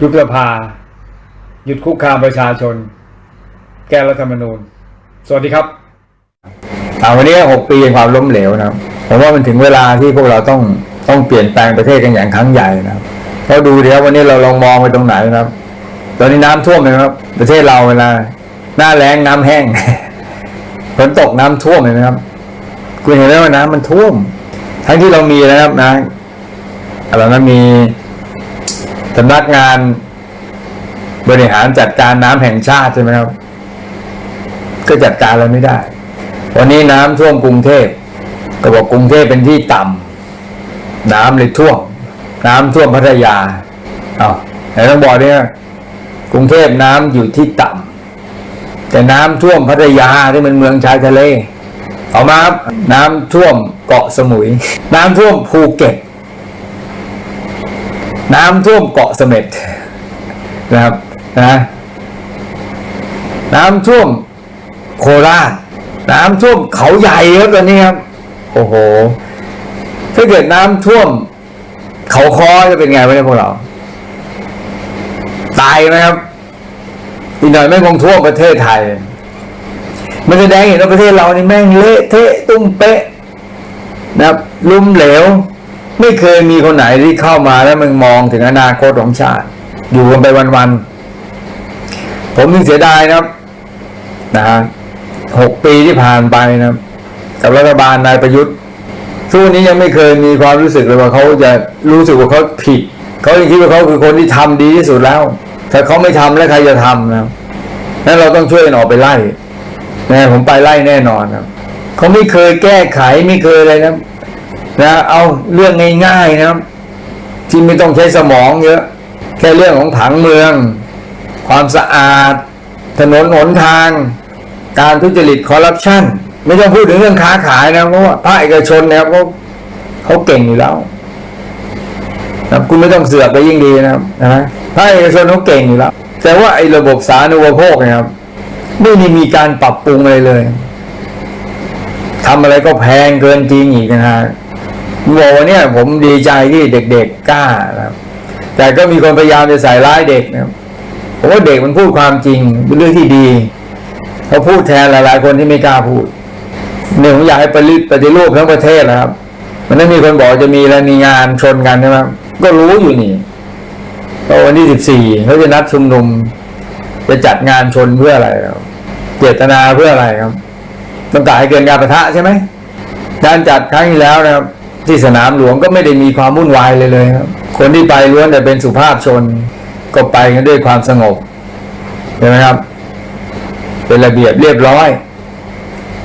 ยุบสภา หยุดคุกคามประชาชน แก้รัฐธรรมนูญ สวัสดีครับอาวันนี้หกปีแห่งความล้มเหลวนะผมว่ามันถึงเวลาที่พวกเราต้องต้องเปลี่ยนแปลงประเทศกันอย่างครั้งใหญ่นะครับเพราะดูเดี๋ยววันนี้เราลองมองไปตรงไหนนะครับ ตอนนี้น้ำท่วมเลยนะครับ ประเทศเราเวลาหน้าแล้งน้ำแห้งฝนตกน้ำท่วมเลยนะครับ คุณเห็นไหมว่าน้ำมันท่วม ทั้งที่เรามีนะครับนะอะไรนะมี สำนักงานบริหารจัดการน้ำแห่งชาติใช่ไหมครับ ก็จัดการอะไรไม่ได้ วันนี้น้ำท่วมกรุงเทพก็บอกกรุงเทพเป็นที่ต่ำน้ำเลยท่วม น้ำท่วมพัทยาอ้าวไหนต้องบอกเนี่ยกรุงเทพน้ำอยู่ที่ต่ำแต่น้ำท่วมพัทยาที่มันเมืองชายทะเล เอามาครับน้ำท่วมเกาะสมุย น้ำท่วมภูเก็ต น้ำท่วมเกาะเสม็ดนะครับนะน้ำท่วมโคราชน้ำท่วมเขาใหญ่ครับตอนนี้ครับโอ้โหถ้าเกิดน้ำท่วม เขาคอจะเป็นไงวะเนี่ยพวกเรา ตายไหมครับอีกหน่อยไม่งคงท่วมประเทศไทย มันแสดงเห็นว่าประเทศเรานี่แม่งเละเทะตุ้มเป๊ะนะครับลุ่มเหลว ไม่เคยมีคนไหนที่เข้ามาแล้วมันมองถึงอนาคตของชาติ อยู่กันไปวันๆผมยังเสียดายนะครับ นะฮะหกปีที่ผ่านไปนะกับรัฐบาลนายประยุทธ์ทุกวันนี้ยังไม่เคยมีความรู้สึกเลยว่าเขาจะรู้สึกว่าเขาผิดเขายังคิดว่าเขาคือคนที่ทำดีที่สุดแล้ว ถ้าเขาไม่ทำแล้วใครจะทำนะนั้นเราต้องช่วยกันออกไปไล่นะผมไปไล่แน่นอนครับเขาไม่เคยแก้ไขไม่เคยอะไรนะ นะเอาเรื่องง่ายๆนะครับ ที่ไม่ต้องใช้สมองเยอะ แค่เรื่องของผังเมือง ความสะอาด ถนนหนทาง การทุจริตคอร์รัปชันไม่ต้องพูดถึงเรื่องค้าขายนะเพราะว่าภาคเอกชนนะครับเขาเขาเก่งอยู่แล้วนะคุณไม่ต้องเสือกไปยิ่งดีนะครับนะภาคเอกชนเขาเก่งอยู่แล้ว แต่ว่าไอ้ระบบสาธารณูปโภคนะครับ ไม่ได้มีการปรับปรุงอะไรเลยทำอะไรก็แพงเกินจริงอีกนะฮะ บอกว่าเนี่ยผมดีใจที่เด็กๆกล้าครับ แต่ก็มีคนพยายามจะใส่ร้ายเด็กนะครับผมว่าเด็กมันพูดความจริงเป็นเรื่องที่ดีเขาพูดแทนหลาย ๆ คนที่ไม่กล้าพูดเนี่ยผมอยากให้ปฏิปฏิรูปทั้งประเทศนะครับ มันไม่มีคนบอกจะมีอะไรมีงานชนกันใช่ไหมก็รู้อยู่นี่ก็วันที่สิบสี่เขาจะนัดชุมนุมจะจัดงานชนเพื่ออะไรครับเจตนาเพื่ออะไรครับต้องการให้เกิดการประทะใช่ไหมการจัดครั้งที่แล้วนะครับ ที่สนามหลวงก็ไม่ได้มีความวุ่นวายเลยเลยครับคนที่ไปล้วนแต่เป็นสุภาพชน ก็ไปกันด้วยความสงบใช่ไหมครับ เป็นระเบียบเรียบร้อย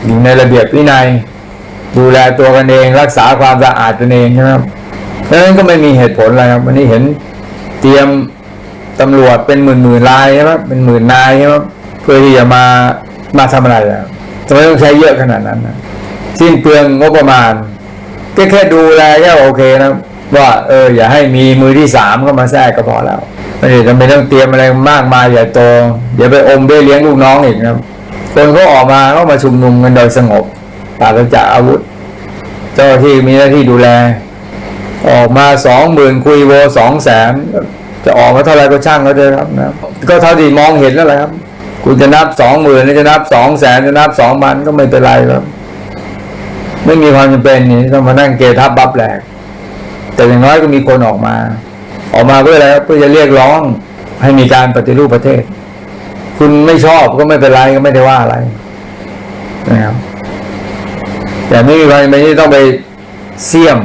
อยู่ในระเบียบวินัย ดูแลตัวกันเอง รักษาความสะอาดกันเองใช่ไหมครับดังนั้นก็ไม่มีเหตุผลอะไรครับวันนี้เห็นเตรียมตำรวจเป็นหมื่นหมื่นๆนายใช่ไหมเป็นหมื่นนายใช่ไหมเพื่อที่จะมามาทำอะไรอะทำไมต้องใช้เยอะขนาดนั้นนะสิ้นเปลืองงบประมาณ ก็แค่ดูแลแค่โอเคนะว่าเอออย่าให้มีมือที่สามเข้ามาแทรกก็พอแล้วไม่ได้จำเป็นต้องเตรียมอะไรมากมายใหญ่โตเดี๋ยวไปอมเบี้ยเลี้ยงลูกน้องอีกนะคนเขาออกมาเขามาชุมนุมกันโดยสงบปราศจากอาวุธ เจ้าที่มีหน้าที่ดูแล ออกมาสองหมื่นคุยโวสองแสนจะออกมาเท่าไรก็ช่างเขาเถอะครับนะก็เท่าที่มองเห็นแล้วแหละครับ คุณจะนับสองหมื่นจะนับสองแสนจะนับสองพันก็ไม่เป็นไรครับ ไม่มีความจำเป็นนี่ต้องมานั่งเกทับบับแหลก แต่อย่างน้อยก็มีคนออกมา ออกมาเพื่ออะไรเพื่อจะเรียกร้องให้มีการปฏิรูปประเทศ คุณไม่ชอบก็ไม่เป็นไรก็ไม่ได้ว่าอะไรนะครับแต่ไม่มีความจำเป็นที่ต้องไปเสี่ยม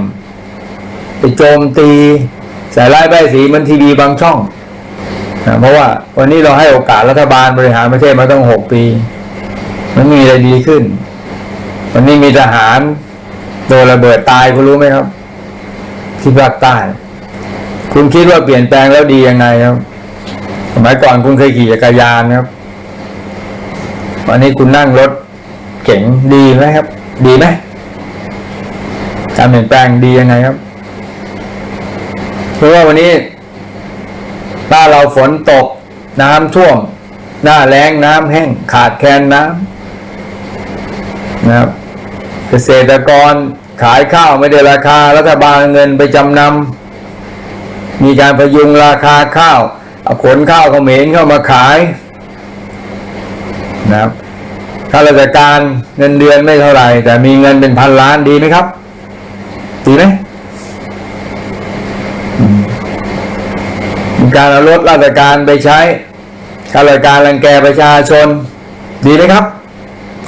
ไปโจมตีใส่ร้ายใบสีมันทีวีบางช่องนะเพราะว่าวันนี้เราให้โอกาสรัฐบาลบริหารประเทศมาตั้งหกปี มันมีอะไรดีขึ้น วันนี้มีทหารโดนระเบิดตายคุณรู้ไหมครับ ที่ภาคใต้ คุณคิดว่าเปลี่ยนแปลงแล้วดียังไงครับ สมัยก่อนคุณเคยขี่จักรยานครับวันนี้คุณนั่งรถเก๋งดีไหมครับ ดีไหมการเปลี่ยนแปลงดียังไงครับเพราะว่าวันนี้บ้านเราฝนตก น้ำท่วม หน้าแล้งน้ำแห้ง ขาดแคลนน้ำนะครับ เกษตรกรขายข้าวไม่ได้ราคา รัฐบาลเงินไปจำนำมีการพยุงราคาข้าวเอาขนข้าวเขมรเข้ามาขายนะครับข้าราชการเงินเดือนไม่เท่าไหร่แต่มีเงินเป็นพันล้านดีไหมครับดีไหมมีการเอารถราชการไปใช้ข้าราชการรังแกประชาชน ดีไหมครับ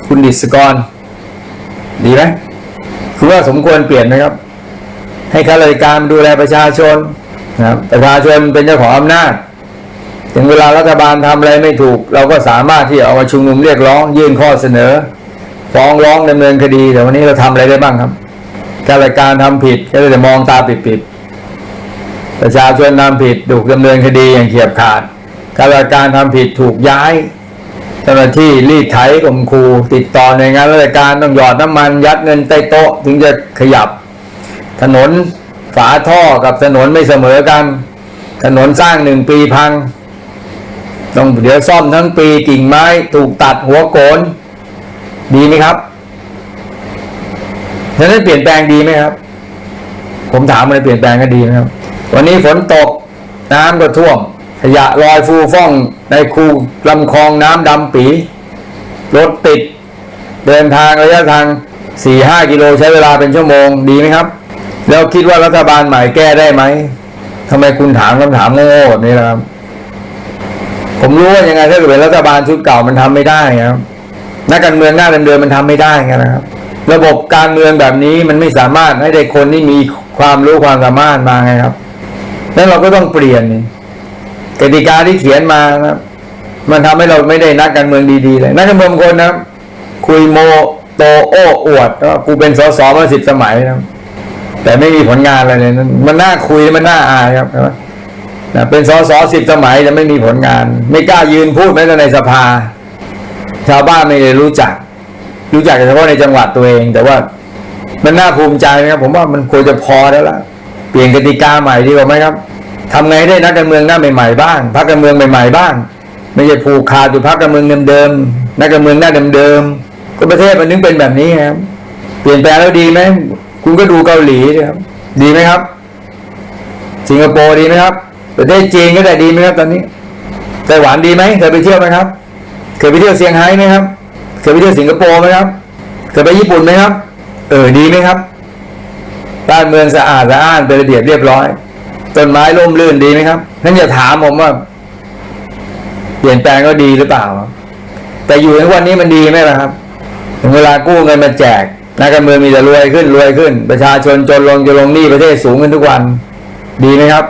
คุณดิษกร ดีไหมคือว่าสมควรเปลี่ยนไหมครับ ให้ข้าราชการดูแลประชาชนนะครับประชาชนเป็นเจ้าของอำนาจ ถึงเวลารัฐบาลทำอะไรไม่ถูก เราก็สามารถที่จะเอามาชุมนุมเรียกร้อง ยื่นข้อเสนอ ฟ้องร้องดำเนินคดี แต่วันนี้เราทำอะไรได้บ้างครับข้าราชการทำผิดก็จะมองตาปิดๆประชาชนทำผิดถูกดำเนินคดีอย่างเฉียบขาดข้าราชการทำผิดถูกย้าย จ้าหน้าที่รีดไถข่มขู่ติดต่อในวยงานราชการต้องหยอดน้ำมันยัดเงินใต้โต๊ะ ถึงจะขยับ ถนนฝาท่อกับถนนไม่เสมอกัน ถนนสร้างหนึ่งปีพัง ต้องเดี๋ยวซ่อมทั้งปีกิ่งไม้ถูกตัดหัวโกน ดีไหมครับฉะนั้นเปลี่ยนแปลงดีไหมครับ ผมถามมันเปลี่ยนแปลงก็ดีไหมครับ วันนี้ฝนตกน้ำก็ท่วม ขยะลอยฟูฟ่องในคูลำคลองน้ำดำปีรถติด เดินทางระยะทางสี่ห้ากิโลใช้เวลาเป็นชั่วโมงดีไหมครับ แล้วคิดว่ารัฐบาลใหม่แก้ได้ไหมทำไมคุณถามคำถามโง่ๆแบบนี้ล่ะครับผมรู้ว่ายังไงถ้าเกิดเป็นรัฐบาลชุดเก่ามันทำไม่ได้ครับนักการเมืองหน้าเดิมๆมันทำไม่ได้ไงนะครับ ระบบการเมืองแบบนี้มันไม่สามารถให้ได้คนที่มีความรู้ความสามารถมาไงครับ แล้วเราก็ต้องเปลี่ยนนี่ กติกาที่เขียนมานะครับมันทำให้เราไม่ได้นักการเมืองดีๆเลยนักการเมืองบางคนนะครับคุยโมโตโอ้อวดว่ากูเป็นสสมาสิบสมัยนะแต่ไม่มีผลงานอะไรเลยนะมันน่าคุยมันน่าอายครับนะเป็นสสสิบสมัยแต่ไม่มีผลงาน ไม่กล้ายืนพูดแม้แต่ในสภา ชาวบ้านไม่ได้รู้จัก รู้จักเฉพาะในจังหวัดตัวเอง แต่ว่ามันน่าภูมิใจนะครับผมว่ามันควรจะพอแล้วล่ะเปลี่ยนกติกาใหม่ดีกว่าไหมครับ ทำไงได้นักการเมืองหน้าใหม่ๆบ้างพรรคการเมืองใหม่ๆบ้าง ไม่ใช่ผูกขาดอยู่พรรคการเมืองเดิมๆนักการเมืองหน้าเดิมๆก็ประเทศมันนึงเป็นแบบนี้ครับ เปลี่ยนแปลงแล้วดีไหมคุณก็ดูเกาหลีนะครับดีไหมครับ สิงคโปร์ดีไหมครับ ประเทศจีนก็ได้ดีไหมครับ ตอนนี้ไต้หวันดีไหมเคยไปเที่ยวไหมครับเคยไปเที่ยวเซี่ยงไฮ้ไหมครับเคยไปเที่ยวสิงคโปร์ไหมครับเคยไปญี่ปุ่นไหมครับ เออดีไหมครับบ้านเมืองสะอาดสะอ้านเป็นระเบียบเรียบร้อย ต้นไม้ร่มรื่นดีไหมครับนั่นอย่าถามผมว่า เปลี่ยนแปลงก็ดีหรือเปล่า แต่อยู่ในวันนี้มันดีไหมล่ะครับถึงเวลากู้เงินมาแจกนักการเมืองมีแต่รวยขึ้นรวยขึ้น ประชาชนจนลงจะลงหนี้ประเทศสูงขึ้นทุกวัน ดีไหมครับ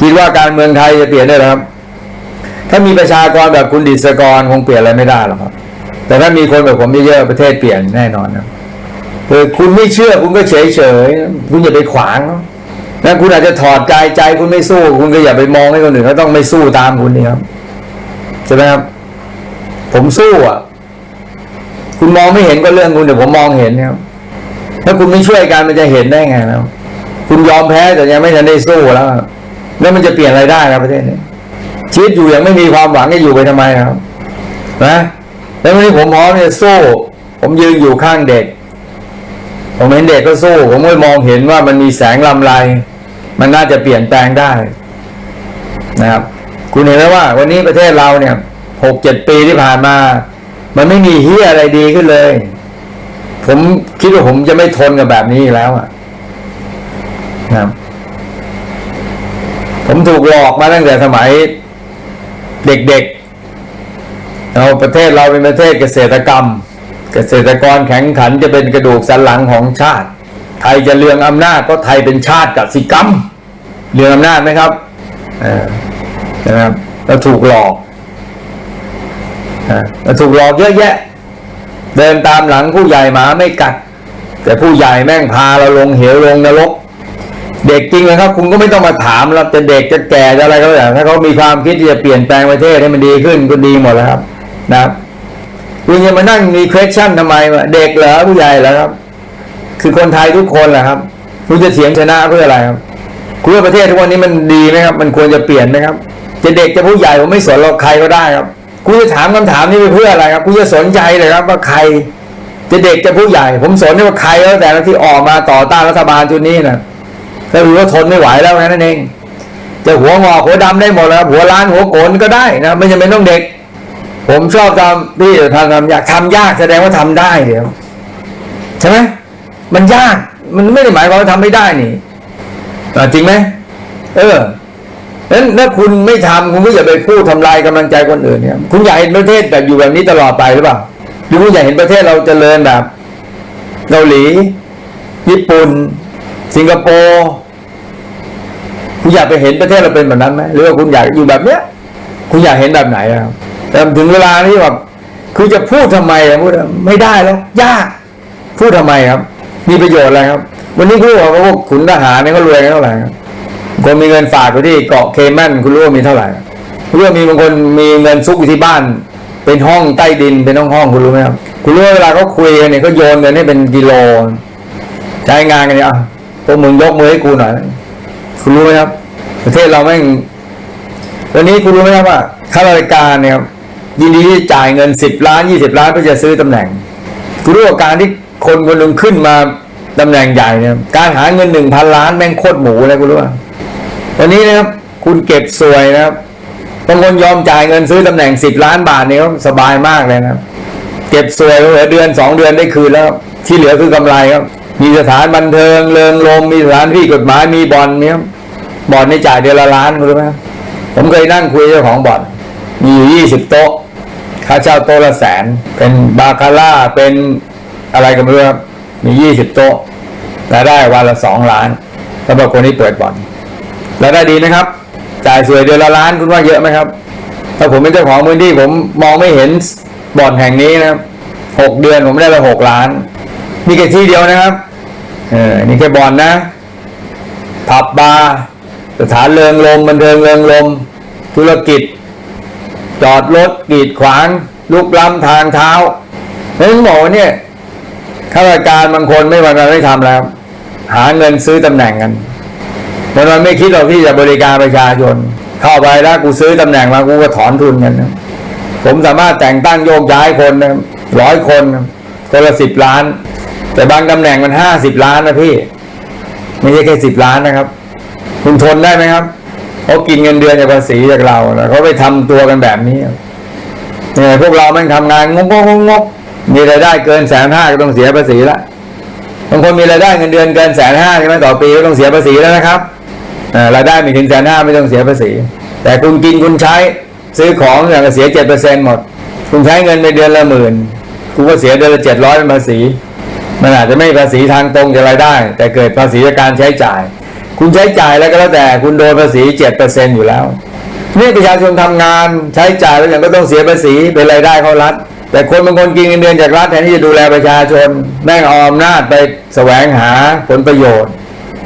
คิดว่าการเมืองไทยจะเปลี่ยนได้หรอครับ ถ้ามีประชากรแบบคุณดิษกรคงเปลี่ยนอะไรไม่ได้หรอกครับ แต่ถ้ามีคนแบบผมเยอะๆประเทศเปลี่ยนแน่นอนครับคือคุณไม่เชื่อคุณก็เฉยๆคุณอย่าไปขวาง นะคุณอาจจะถอดกายใจคุณไม่สู้ คุณก็อย่าไปมองให้คนอื่นเขาต้องไม่สู้ตามคุณนี่ครับใช่ไหมครับ ผมสู้อะ คุณมองไม่เห็นก็เรื่องคุณแต่ผมมองเห็นนะครับถ้าคุณไม่ช่วยกันมันจะเห็นได้ไงแล้วคุณยอมแพ้แต่ยังไม่ทันได้สู้แล้วแล้วมันจะเปลี่ยนอะไรได้ครับประเทศนี้ชีวิตอยู่ย่างไม่มีความหวังจะอยู่ไปทำไมครับนะแล้ววันนี้ผมพร้อมจะสู้ ผมยืนอยู่ข้างเด็ก ผมเห็นเด็กก็สู้ ผมก็มองเห็นว่ามันมีแสงลำไร มันน่าจะเปลี่ยนแปลงได้นะครับ คุณเห็นไหมว่า วันนี้ประเทศเราเนี่ยหกเจ็ดปีที่ผ่านมา มันไม่มีเฮียอะไรดีขึ้นเลย ผมคิดว่าผมจะไม่ทนกับแบบนี้แล้วอะนะครับผมถูกหลอกมาตั้งแต่สมัยเด็กๆเราประเทศเราเป็นประเทศเกษตรกรรม เกษตรกรแข็งขันจะเป็นกระดูกสันหลังของชาติ ไทยจะเรืองอำนาจก็ไทยเป็นชาติกสิกรรมเรืองอำนาจไหมครับนะครับเราถูกหลอกเราถูกหลอกเยอะแยะ เดินตามหลังผู้ใหญ่หมาไม่กัด แต่ผู้ใหญ่แม่งพาเราลงเหวลงนรก เด็กจริงนะครับ คุณก็ไม่ต้องมาถามแล้วจะเด็กจะแก่จะอะไรก็แล้วแต่ถ้าเขามีความคิดที่จะเปลี่ยนแปลงประเทศให้มันดีขึ้นก็ดีหมดแล้วครับ นะครับคุณจะมานั่งมี question ทำไมวะเด็กเหรอผู้ใหญ่เหรอครับ คือคนไทยทุกคนแหละครับคุณจะเถียงชนะเพื่ออะไรครับคุณว่าประเทศทุกวันนี้มันดีไหมครับ มันควรจะเปลี่ยนไหมครับ จะเด็กจะผู้ใหญ่ผมไม่สนเราใครก็ได้ครับคุณจะถามคำถามนี้ไปเพื่ออะไรครับคุณจะสนใจเลยครับ ว่าใคร จะเด็กจะผู้ใหญ่ ผมสนว่าใครแล้วแต่ละที่ออกมาต่อต้านรัฐบาลชุดนี้นะก็คือว่าทนไม่ไหวแล้วแค่นั้นเองจะหัวงอหัวดำได้หมดแล้วหัวล้านหัวโกนก็ได้นะไม่จำเป็นต้องเด็ก ผมชอบทำพี่ทำทำยากทำยากแสดงว่าทำได้เดี๋ยวใช่ไหม มันยาก มันไม่ได้หมายความว่าทำไม่ได้นี่จริงไหมเออนั้นถ้าคุณไม่ทำคุณก็อย่าไปพูดทำลายกำลังใจคนอื่นเนี่ย คุณอยากเห็นประเทศแบบอยู่แบบนี้ตลอดไปหรือเปล่าหรือคุณอยากเห็นประเทศเราเจริญแบบเกาหลี ญี่ปุ่น สิงคโปร์คุณอยากไปเห็นประเทศเราเป็นแบบนั้นไหมหรือว่าคุณอยากอยู่แบบเนี้ย คุณอยากเห็นแบบไหนอะแต่ถึงเวลาที่แบบคือจะพูดทำไมอะพูดไม่ได้แล้วยากพูดทำไมครับ มีประโยชน์อะไรครับ วันนี้คุณบอกว่าพวกขุนทหารเนี่ยเขารวยกันเท่าไหร่ครับคนมีเงินฝากอยู่ที่เกาะเคแมนคุณรู้ว่ามีเท่าไหร่คุณรู้ว่ามีบางคนมีเงินซุกอยู่ที่บ้าน เป็นห้องใต้ดินเป็นห้องห้องคุณรู้ไหมครับคุณรู้ว่าเวลาเขาคุยกันเนี่ยเขาโยนเงินให้เป็นกิโลใช้งานกันเนี่ยอะพวกมึงยกมือให้กูหน่อยคุณรู้ไหมครับ ประเทศเราแม่งวันนี้คุณรู้ไหมครับว่าข้าราชการเนี่ยครับยินดีที่จ่ายเงินสิบล้านยี่สิบล้านเพื่อจะซื้อตำแหน่งคุณรู้ว่าการที่ คนคนหนึ่งขึ้นมาตำแหน่งใหญ่เนี่ยการหาเงินหนึ่งพันล้านแม่งโคตรหมูเลยคุณรู้ป่ะวันนี้นะครับ คุณเก็บสวยนะครับบางคนยอมจ่ายเงินซื้อตำแหน่งสิบล้านบาทเนี่ยสบายมากเลยนะเก็บสวยเหลือเดือนสองเดือนได้คืนแล้ว ที่เหลือคือกำไรครับ มีสถานบันเทิงเริงรมมีสถานที่กฎหมายมีบ่อนเนี่ยบ่อนในจ่ายเดือนละล้านคุณรู้ไหมผมเคยนั่งคุยกับเจ้าของบ่อน มีอยู่ยี่สิบโต๊ะค่าเช่าโต๊ะละแสน เป็นบาคาร่าเป็น อะไรกันไม่รู้มียี่สิบโต๊ะรายได้วันละสองล้านสำหรับคนที่เปิดบ่อนรายได้ดีไหมครับ จ่ายสวยเดือนละล้านคุณว่าเยอะไหมครับ ถ้าผมเป็นเจ้าของพื้นที่ผมมองไม่เห็นบ่อนแห่งนี้นะครับหกเดือนผมได้ละหกล้านนี่แค่ที่เดียวนะครับ เออนี่แค่บ่อนนะผับบาร์สถานเริงรมบันเทิงเริงรมธุรกิจ จอดรถกีดขวางลุกล้ำทางเท้าเพราะฉะนั้นบอกว่าเนี่ย ข้าราชการบางคนไม่วันวันไม่ทำแล้ว หาเงินซื้อตำแหน่งกันวันวันไม่คิดหรอกที่จะบริการประชาชน เข้าไปแล้วกูซื้อตำแหน่งมากูก็ถอนทุนกันนะผมสามารถแต่งตั้งโยกย้ายคนร้อยคนคนละสิบล้าน แต่บางตำแหน่งมันห้าสิบล้านนะพี่ไม่ใช่แค่สิบล้านนะครับ คุณทนได้ไหมครับเขากินเงินเดือนจากภาษีจากเราแล้วเขาไปทำตัวกันแบบนี้เนี่ยพวกเราแม่งทำงานงกงกงก มีรายได้เกินแสนห้าก็ต้องเสียภาษีละบางคนมีรายได้เงินเดือนเกินแสนห้าใช่ไหมต่อปีก็ต้องเสียภาษีแล้วนะครับรายได้ไม่ถึงแสนห้าไม่ต้องเสียภาษี แต่คุณกินคุณใช้ซื้อของอย่างเสียเจ็ดเปอร์เซ็นต์หมด คุณใช้เงินไปเดือนละหมื่นคุณก็เสียเดือนละเจ็ดร้อยเป็นภาษี มันอาจจะไม่ภาษีทางตรงจากรายได้ แต่เกิดภาษีจากการใช้จ่าย คุณใช้จ่ายแล้วก็แล้วแต่คุณโดนภาษีเจ็ดเปอร์เซ็นต์อยู่แล้วนี่ประชาชนทำงานใช้จ่ายแล้วอย่างก็ต้องเสียภาษีเป็นรายได้เข้ารัฐ แต่คนบางคนกินเงินเดือนจากรัฐแทนที่จะดูแลประชาชนแม่งเอาอำนาจไปแสวงหาผลประโยชน์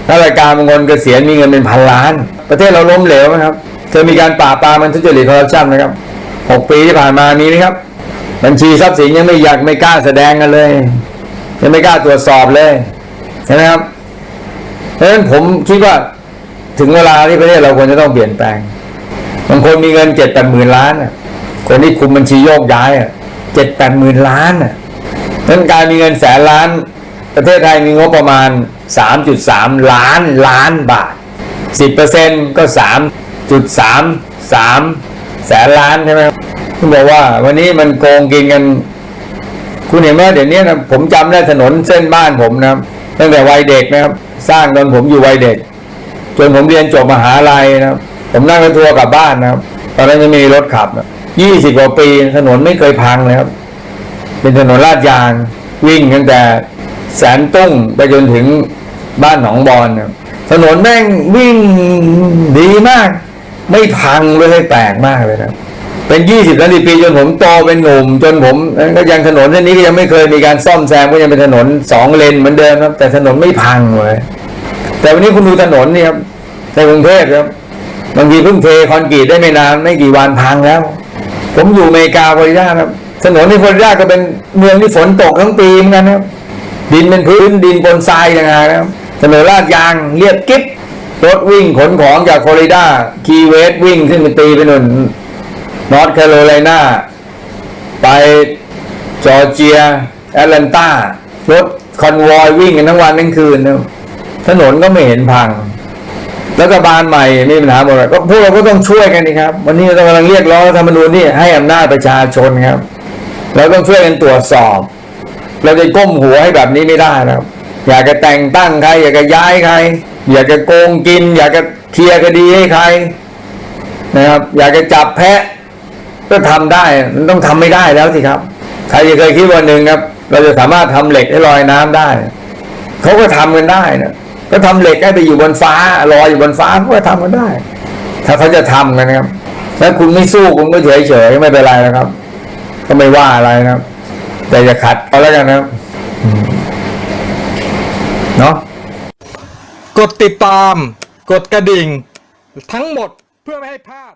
ถ้ารายการบางคนเกษียณมีเงินเป็นพันล้าน ประเทศเราล้มเหลวไหมครับเคยมีการปราบปรามมันทุจริตคอร์รัปชันนะครับหกปีที่ผ่านมามีไหมครับ บัญชีทรัพย์สินยังไม่อยากไม่กล้าแสดงกันเลย ยังไม่กล้าตรวจสอบเลยใช่ไหมครับเพราะฉะนั้นผมคิดว่าถึงเวลาที่ประเทศเราควรจะต้องเปลี่ยนแปลงบางคนมีเงินเจ็ดแปดหมื่นล้านน่ะคนที่คุมบัญชีโยกย้าย เจ็ดแปดหมื่นล้านน่ะนั้นการมีเงินแสนล้าน ประเทศไทยมีงบประมาณสามจุดสามล้านล้านบาทสิบเปอร์เซ็นก็สามจุดสามสามแสนล้านใช่ไหมครับคุณบอกว่าวันนี้มันโกงกินกัน คุณเห็นไหมเดี๋ยวนี้นะผมจำได้ถนนเส้นบ้านผมนะครับตั้งแต่วัยเด็กนะครับ สร้างตอนผมอยู่วัยเด็ก จนผมเรียนจบมหาลัยนะครับ ผมนั่งรถทัวร์กลับบ้านนะครับ ตอนนั้นยังม่มีรถขับ ยี่สิบกว่าปีถนนไม่เคยพังเลยครับ เป็นถนนลาดยาง วิ่งตั้งแต่แสนตุ้งไปจนถึงบ้านหนองบอนถนนแม่งวิ่งดีมาก ไม่พังเลยแปลกมากเลยนะเป็นยี่สิบนาทีปีจนผมโตเป็นหนุ่ม จนผมก็ยังถนนเส้นนี้ก็ยังไม่เคยมีการซ่อมแซมก็ยังเป็นถนนสองเลนเหมือนเดิมครับ แต่ถนนไม่พังเลยแต่วันนี้คุณดูถนนนี่ครับในกรุงเทพครับบางทีเพิ่งเทคอนกรีตได้ไม่นานไม่กี่วันพังแล้ว ผมอยู่อเมริกาฟลอริดาครับถนนที่ฟลอริดาก็เป็นเมืองที่ฝนตกทั้งปีเหมือนกันครับ ดินเป็นพื้นดินบนทรายยังไงนะครับถนนลาดยางเรียบกิ๊บรถวิ่งขนของจากฟลอริดาคีเวสต์วิ่งขึ้นไปตีไปนู่นนอร์ทแคโรไลนาไปจอร์เจีย แอตแลนตารถคอนวอยวิ่งกันทั้งวันทั้งคืนนะถนนก็ไม่เห็นพัง รัฐบาลใหม่มีปัญหาหมดเลยก็พวกเราก็ต้องช่วยกันนี่ครับ วันนี้เรากำลังเรียกร้องรัฐธรรมนูญนี่ให้อำนาจประชาชนครับ เราต้องช่วยกันตรวจสอบ เราจะก้มหัวให้แบบนี้ไม่ได้นะครับ อยากจะแต่งตั้งใคร อยากจะย้ายใคร อยากจะโกงกิน อยากจะเคลียร์คดีให้ใคร นะครับ อยากจะจับแพะ ก็ทำได้มันต้องทำไม่ได้แล้วสิครับ ใครจะเคยคิดวันหนึ่งครับ เราจะสามารถทำเหล็กให้ลอยน้ำได้เขาก็ทำกันได้นะ ก็ทำเหล็กให้ไปอยู่บนฟ้าลอยอยู่บนฟ้าเขาก็ทำกันได้ ถ้าเขาจะทำกันนะครับถ้าคุณไม่สู้คุณก็เฉยเฉยๆไม่เป็นไรนะครับ ก็ไม่ว่าอะไรนะครับ แต่อย่าขัดเอาแล้วกันนะครับเนาะกดติดตาม กดกระดิ่ง ทั้งหมดเพื่อไม่ให้พลาด